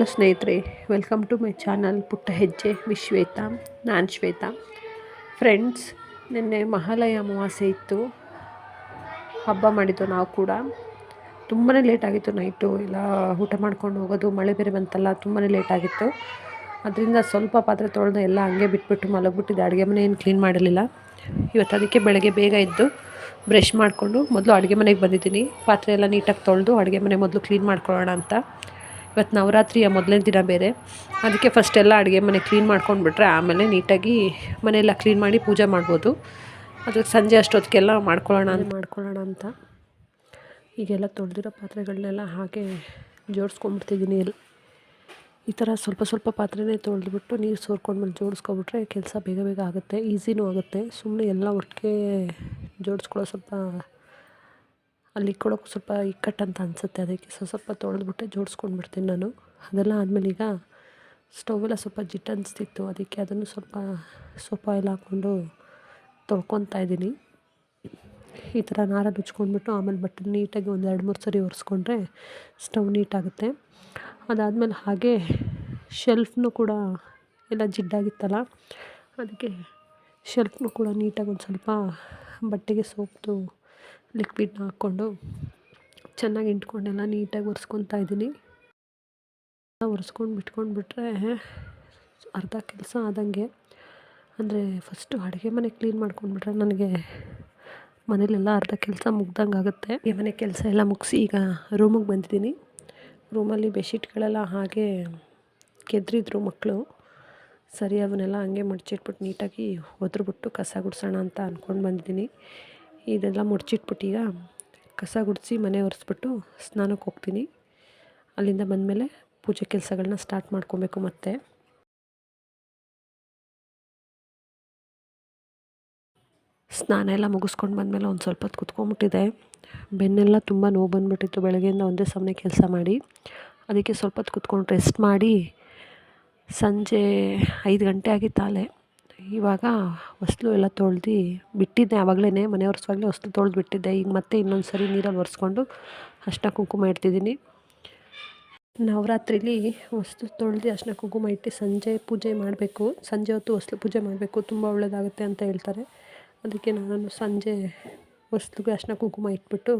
Hello ಸ್ನೇಹಿತರೆ welcome to my channel ಪುಟ್ಟ ಹೆಜ್ಜೆ ವಿಶ್ವೇತಾ, ನಾನು ಶ್ವೇತಾ. ಫ್ರೆಂಡ್ಸ್ ನಿನ್ನೆ ಮಹಾಲಯ ಅಮಾವಾಸ್ಯೆ ಇತ್ತು. ಹಬ್ಬ ಮಾಡಿದ್ದು ನಾವು ಕೂಡ. ತುಂಬಾ ಲೇಟ್ ಆಗಿತ್ತು ನೈಟು ಎಲ್ಲ ಊಟ ಮಾಡ್ಕೊಂಡು ಹೋಗೋದು, ಮಳೆ ಬೇರೆ ಬಂತಲ್ಲ ತುಂಬಾ ಲೇಟ್ ಆಗಿತ್ತು. ಅದರಿಂದ ಸ್ವಲ್ಪ ಪಾತ್ರೆ ತೊಳೆದು ಎಲ್ಲ ಹಂಗೆ ಬಿಟ್ಬಿಟ್ಟು ಮಲಗಿಬಿಟ್ಟಿದ್ದೆ. ಅಡುಗೆ ಮನೆ ಏನು ಕ್ಲೀನ್ ಮಾಡಿರಲಿಲ್ಲ. ಇವತ್ತು ಅದಕ್ಕೆ ಬೆಳಗ್ಗೆ ಬೇಗ ಇದ್ದು ಬ್ರಷ್ ಮಾಡಿಕೊಂಡು ಮೊದಲು ಅಡುಗೆ ಮನೆಗೆ ಬಂದಿದ್ದೀನಿ. ಪಾತ್ರೆ ಎಲ್ಲ ನೀಟಾಗಿ ತೊಳೆದು ಅಡುಗೆ ಮನೆ ಮೊದಲು ಕ್ಲೀನ್ ಮಾಡ್ಕೊಳ್ಳೋಣ ಅಂತ. ಇವತ್ತು ನವರಾತ್ರಿಯ ಮೊದಲನೇ ದಿನ ಬೇರೆ. ಅದಕ್ಕೆ ಫಸ್ಟ್ ಎಲ್ಲ ಅಡುಗೆ ಮನೆ ಕ್ಲೀನ್ ಮಾಡ್ಕೊಂಡ್ಬಿಟ್ರೆ ಆಮೇಲೆ ನೀಟಾಗಿ ಮನೆಯೆಲ್ಲ ಕ್ಲೀನ್ ಮಾಡಿ ಪೂಜೆ ಮಾಡ್ಬೋದು. ಅದಕ್ಕೆ ಸಂಜೆ ಅಷ್ಟೊತ್ತಿಗೆಲ್ಲ ಮಾಡ್ಕೊಳ್ಳೋಣ ಮಾಡ್ಕೊಳ್ಳೋಣ ಅಂತ. ಈಗೆಲ್ಲ ತೊಳೆದಿರೋ ಪಾತ್ರೆಗಳನ್ನೆಲ್ಲ ಹಾಗೆ ಜೋಡಿಸ್ಕೊಂಡ್ಬಿಡ್ತಿದ್ದೀನಿ ಎಲ್ಲ. ಈ ಥರ ಸ್ವಲ್ಪ ಸ್ವಲ್ಪ ಪಾತ್ರೆನೇ ತೊಳೆದ್ಬಿಟ್ಟು ನೀರು ಸೋರ್ಕೊಂಡ್ಮೇಲೆ ಜೋಡಿಸ್ಕೊಬಿಟ್ರೆ ಕೆಲಸ ಬೇಗ ಬೇಗ ಆಗುತ್ತೆ, ಈಸಿನೂ ಆಗುತ್ತೆ. ಸುಮ್ಮನೆ ಎಲ್ಲ ಒಟ್ಟಿಗೆ ಜೋಡಿಸ್ಕೊಳ್ಳೋ ಸ್ವಲ್ಪ ಅಲ್ಲಿ ಇಕ್ಕೊಳ್ಳೋಕೆ ಸ್ವಲ್ಪ ಇಕ್ಕಟ್ಟು ಅಂತ ಅನಿಸುತ್ತೆ. ಅದಕ್ಕೆ ಸ್ವಲ್ಪ ಸ್ವಲ್ಪ ತೊಳೆದ್ಬಿಟ್ಟೆ ಜೋಡಿಸ್ಕೊಂಡು ಬಿಡ್ತೀನಿ ನಾನು. ಅದೆಲ್ಲ ಆದಮೇಲೆ ಈಗ ಸ್ಟೌವೆಲ್ಲ ಸ್ವಲ್ಪ ಜಿಟ್ಟು ಅನಿಸ್ತಿತ್ತು ಅದಕ್ಕೆ ಅದನ್ನು ಸ್ವಲ್ಪ ಸೋಪ್ ಆಯಿಲ್ ಹಾಕ್ಕೊಂಡು ತೊಳ್ಕೊತಾ ಇದ್ದೀನಿ. ಈ ಥರ ನಾರಲ್ಲಿ ಉಚ್ಕೊಂಡ್ಬಿಟ್ಟು ಆಮೇಲೆ ಬಟ್ಟೆ ನೀಟಾಗಿ ಒಂದು ಎರಡು ಮೂರು ಸರಿ ಒರೆಸ್ಕೊಂಡ್ರೆ ಸ್ಟವ್ ನೀಟಾಗುತ್ತೆ. ಅದಾದಮೇಲೆ ಹಾಗೆ ಶೆಲ್ಫ್ನು ಕೂಡ ಎಲ್ಲ ಜಿಡ್ಡಾಗಿತ್ತಲ್ಲ? ಅದಕ್ಕೆ ಶೆಲ್ಫ್ನೂ ಕೂಡ ನೀಟಾಗಿ ಒಂದು ಸ್ವಲ್ಪ ಬಟ್ಟೆಗೆ ಸೋಪ್ದು ಲಿಕ್ವಿಡ್ನ ಹಾಕ್ಕೊಂಡು ಚೆನ್ನಾಗಿ ಇಂಟ್ಕೊಂಡೆಲ್ಲ ನೀಟಾಗಿ ಒರೆಸ್ಕೊತಾ ಇದ್ದೀನಿ. ಒರೆಸ್ಕೊಂಡು ಬಿಟ್ಕೊಂಡು ಬಿಟ್ಟರೆ ಅರ್ಧ ಕೆಲಸ ಆದಂಗೆ. ಅಂದರೆ ಫಸ್ಟು ಅಡುಗೆ ಮನೆ ಕ್ಲೀನ್ ಮಾಡ್ಕೊಂಡ್ಬಿಟ್ರೆ ನನಗೆ ಮನೇಲೆಲ್ಲ ಅರ್ಧ ಕೆಲಸ ಮುಗ್ದಂಗೆ ಆಗುತ್ತೆ. ಈ ಮನೆ ಕೆಲಸ ಎಲ್ಲ ಮುಗಿಸಿ ಈಗ ರೂಮಿಗೆ ಬಂದಿದ್ದೀನಿ. ರೂಮಲ್ಲಿ ಬೆಡ್ಶೀಟ್ಗಳೆಲ್ಲ ಹಾಗೆ ಕೆದ್ರಿದ್ರು ಮಕ್ಕಳು ಸರಿ, ಅವನ್ನೆಲ್ಲ ಹಂಗೆ ಮಡಚಿಟ್ಬಿಟ್ಟು ನೀಟಾಗಿ ಒದ್ರುಬಿಟ್ಟು ಕಸ ಗುಡಿಸೋಣ ಅಂತ ಅಂದ್ಕೊಂಡು ಬಂದಿದ್ದೀನಿ. ಇದೆಲ್ಲ ಮುಡ್ಚಿಟ್ಬಿಟ್ಟು ಈಗ ಕಸ ಗುಡಿಸಿ ಮನೆ ಒರೆಸ್ಬಿಟ್ಟು ಸ್ನಾನಕ್ಕೆ ಹೋಗ್ತೀನಿ. ಅಲ್ಲಿಂದ ಬಂದಮೇಲೆ ಪೂಜೆ ಕೆಲಸಗಳನ್ನ ಸ್ಟಾರ್ಟ್ ಮಾಡ್ಕೊಬೇಕು ಮತ್ತೆ. ಸ್ನಾನ ಎಲ್ಲ ಮುಗಿಸ್ಕೊಂಡು ಬಂದಮೇಲೆ ಒಂದು ಸ್ವಲ್ಪ ಹೊತ್ತು ಕುತ್ಕೊಂಡ್ಬಿಟ್ಟಿದೆ ಬೆನ್ನೆಲ್ಲ ತುಂಬ ನೋವು ಬಂದುಬಿಟ್ಟಿತ್ತು. ಬೆಳಗ್ಗೆಯಿಂದ ಒಂದೇ ಸಮನೆ ಕೆಲಸ ಮಾಡಿ ಅದಕ್ಕೆ ಸ್ವಲ್ಪ ಹೊತ್ತು ಕುತ್ಕೊಂಡು ರೆಸ್ಟ್ ಮಾಡಿ ಸಂಜೆ ಐದು ಗಂಟೆ ಆಗಿತ್ತಾಲೆ ಇವಾಗ ಹೊಸ್ಲು ಎಲ್ಲ ತೊಳ್ದು ಬಿಟ್ಟಿದ್ದೆ ಆವಾಗಲೇ ಮನೆ ಒರೆಸುವಾಗಲೇ ಹೊಸ್ಲು ತೊಳೆದು ಬಿಟ್ಟಿದ್ದೆ. ಈಗ ಮತ್ತೆ ಇನ್ನೊಂದು ಸರಿ ನೀರಲ್ಲಿ ಒರೆಸ್ಕೊಂಡು ಅಷ್ಟ ಕುಂಕುಮ ಇಡ್ತಿದ್ದೀನಿ. ನವರಾತ್ರಿಲಿ ಹೊಸ್ಲು ತೊಳ್ದು ಅರ್ಶಿನ ಕುಂಕುಮ ಇಟ್ಟು ಸಂಜೆ ಪೂಜೆ ಮಾಡಬೇಕು. ಸಂಜೆ ಹೊತ್ತು ಹೊಸ್ಲು ಪೂಜೆ ಮಾಡಬೇಕು. ತುಂಬ ಒಳ್ಳೆಯದಾಗುತ್ತೆ ಅಂತ ಹೇಳ್ತಾರೆ. ಅದಕ್ಕೆ ನಾನು ಸಂಜೆ ಹೊಸ್ಲಿಗೆ ಅಷ್ಟ ಕುಂಕುಮ ಇಟ್ಬಿಟ್ಟು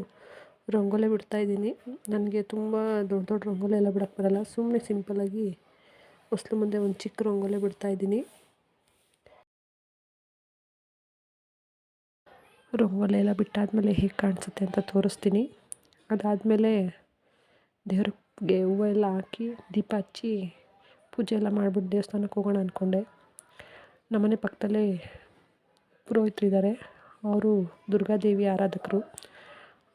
ರಂಗೋಲೆ ಬಿಡ್ತಾಯಿದ್ದೀನಿ ನನಗೆ ತುಂಬ ದೊಡ್ಡ ದೊಡ್ಡ ರಂಗೋಲಿ ಎಲ್ಲ ಬಿಡೋಕ್ಕೆ ಬರಲ್ಲ. ಸುಮ್ಮನೆ ಸಿಂಪಲ್ಲಾಗಿ ಹೊಸ್ಲು ಮುಂದೆ ಒಂದು ಚಿಕ್ಕ ರಂಗೋಲೆ ಬಿಡ್ತಾಯಿದ್ದೀನಿ ರಂಗೋಲಿ ಎಲ್ಲ ಬಿಟ್ಟಾದಮೇಲೆ ಹೇಗೆ ಕಾಣಿಸುತ್ತೆ ಅಂತ ತೋರಿಸ್ತೀನಿ. ಅದಾದಮೇಲೆ ದೇವ್ರಿಗೆ ಹೂವು ಎಲ್ಲ ಹಾಕಿ ದೀಪ ಹಚ್ಚಿ ಪೂಜೆ ಎಲ್ಲ ಮಾಡಿಬಿಟ್ಟು ದೇವಸ್ಥಾನಕ್ಕೆ ಹೋಗೋಣ ಅಂದ್ಕೊಂಡೆ ನಮ್ಮನೆ ಪಕ್ಕದಲ್ಲೇ ಪುರೋಹಿತರಿದ್ದಾರೆ ಅವರು ದುರ್ಗಾದೇವಿ ಆರಾಧಕರು.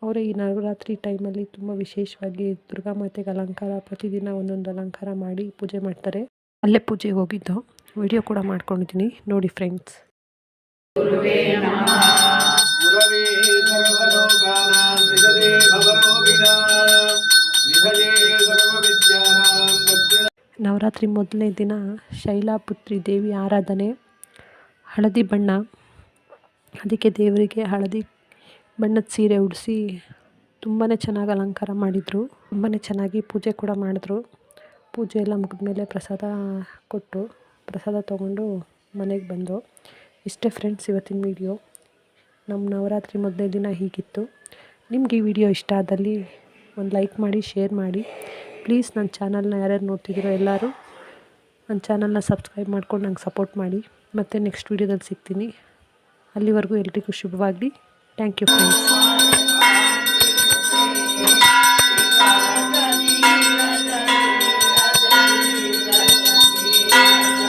ಅವರೇ ಈ ನವರಾತ್ರಿ ಟೈಮಲ್ಲಿ ತುಂಬ ವಿಶೇಷವಾಗಿ ದುರ್ಗಾ ಮಾತೆಗೆ ಅಲಂಕಾರ, ಪ್ರತಿದಿನ ಒಂದೊಂದು ಅಲಂಕಾರ ಮಾಡಿ ಪೂಜೆ ಮಾಡ್ತಾರೆ. ಅಲ್ಲೇ ಪೂಜೆಗೆ ಹೋಗಿದ್ದು. ವಿಡಿಯೋ ಕೂಡ ಮಾಡ್ಕೊಂಡಿದ್ದೀನಿ. ನೋಡಿ ಫ್ರೆಂಡ್ಸ್. ನವರಾತ್ರಿ ಮೊದಲನೇ ದಿನ ಶೈಲಾಪುತ್ರಿ ದೇವಿ ಆರಾಧನೆ, ಹಳದಿ ಬಣ್ಣ. ಅದಕ್ಕೆ ದೇವರಿಗೆ ಹಳದಿ ಬಣ್ಣದ ಸೀರೆ ಉಡಿಸಿ ತುಂಬಾ ಚೆನ್ನಾಗಿ ಅಲಂಕಾರ ಮಾಡಿದರು. ತುಂಬಾ ಚೆನ್ನಾಗಿ ಪೂಜೆ ಕೂಡ ಮಾಡಿದ್ರು. ಪೂಜೆ ಎಲ್ಲ ಮುಗಿದ ಮೇಲೆ ಪ್ರಸಾದ ಕೊಟ್ಟು ಪ್ರಸಾದ ತೊಗೊಂಡು ಮನೆಗೆ ಬಂದು. ಇಷ್ಟೇ ಫ್ರೆಂಡ್ಸ್ ಇವತ್ತಿನ ವೀಡಿಯೋ ನಮ್ಮ ನವರಾತ್ರಿ ಮೊದಲನೇ ದಿನ ಹೀಗಿತ್ತು. ನಿಮಗೆ ಈ ವಿಡಿಯೋ ಇಷ್ಟ ಆದಲ್ಲಿ ಒಂದು ಲೈಕ್ ಮಾಡಿ ಶೇರ್ ಮಾಡಿ. ಪ್ಲೀಸ್ ನನ್ನ ಚಾನಲ್ನ ಯಾರ್ಯಾರು ನೋಡ್ತಿದ್ದೀರೋ ಎಲ್ಲರೂ ನನ್ನ ಚಾನಲ್ನ ಸಬ್ಸ್ಕ್ರೈಬ್ ಮಾಡ್ಕೊಂಡು ನಂಗೆ ಸಪೋರ್ಟ್ ಮಾಡಿ ಮತ್ತು ನೆಕ್ಸ್ಟ್ ವೀಡಿಯೋದಲ್ಲಿ ಸಿಗ್ತೀನಿ. ಅಲ್ಲಿವರೆಗೂ ಎಲ್ರಿಗೂ ಶುಭವಾಗಲಿ. Thank you friends.